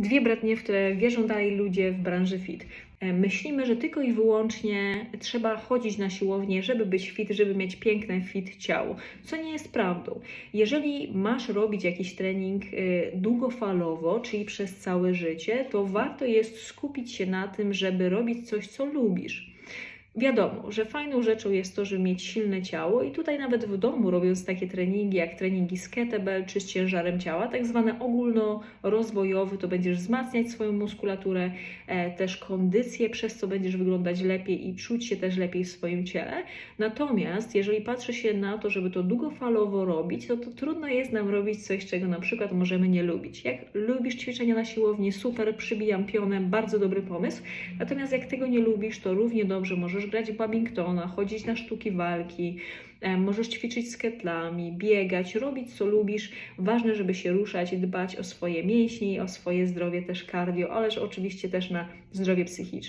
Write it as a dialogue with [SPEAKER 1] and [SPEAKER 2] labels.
[SPEAKER 1] dwie bratnie, w które wierzą dalej ludzie w branży fit. E, Myślimy, że tylko i wyłącznie trzeba chodzić na siłownię, żeby być fit, żeby mieć piękne fit ciało, co nie jest prawdą. Jeżeli masz robić jakiś trening y, długofalowo, czyli przez całe życie, to warto jest skupić się na tym, żeby robić coś, co lubisz. Wiadomo, że fajną rzeczą jest to, żeby mieć silne ciało i tutaj nawet w domu robiąc takie treningi jak treningi z kettlebell czy z ciężarem ciała, tak zwane ogólnorozwojowy, to będziesz wzmacniać swoją muskulaturę, e, też kondycję, przez co będziesz wyglądać lepiej i czuć się też lepiej w swoim ciele. Natomiast jeżeli patrzy się na to, żeby to długofalowo robić, to, to trudno jest nam robić coś, czego na przykład możemy nie lubić. Jak lubisz ćwiczenia na siłowni, super, przybijam pionem, bardzo dobry pomysł. Natomiast jak tego nie lubisz, to równie dobrze możesz grać w badmintona, chodzić na sztuki walki, e, możesz ćwiczyć z ketlami, biegać, robić co lubisz. Ważne, żeby się ruszać, dbać o swoje mięśnie, o swoje zdrowie też cardio, ależ oczywiście też na zdrowie psychiczne.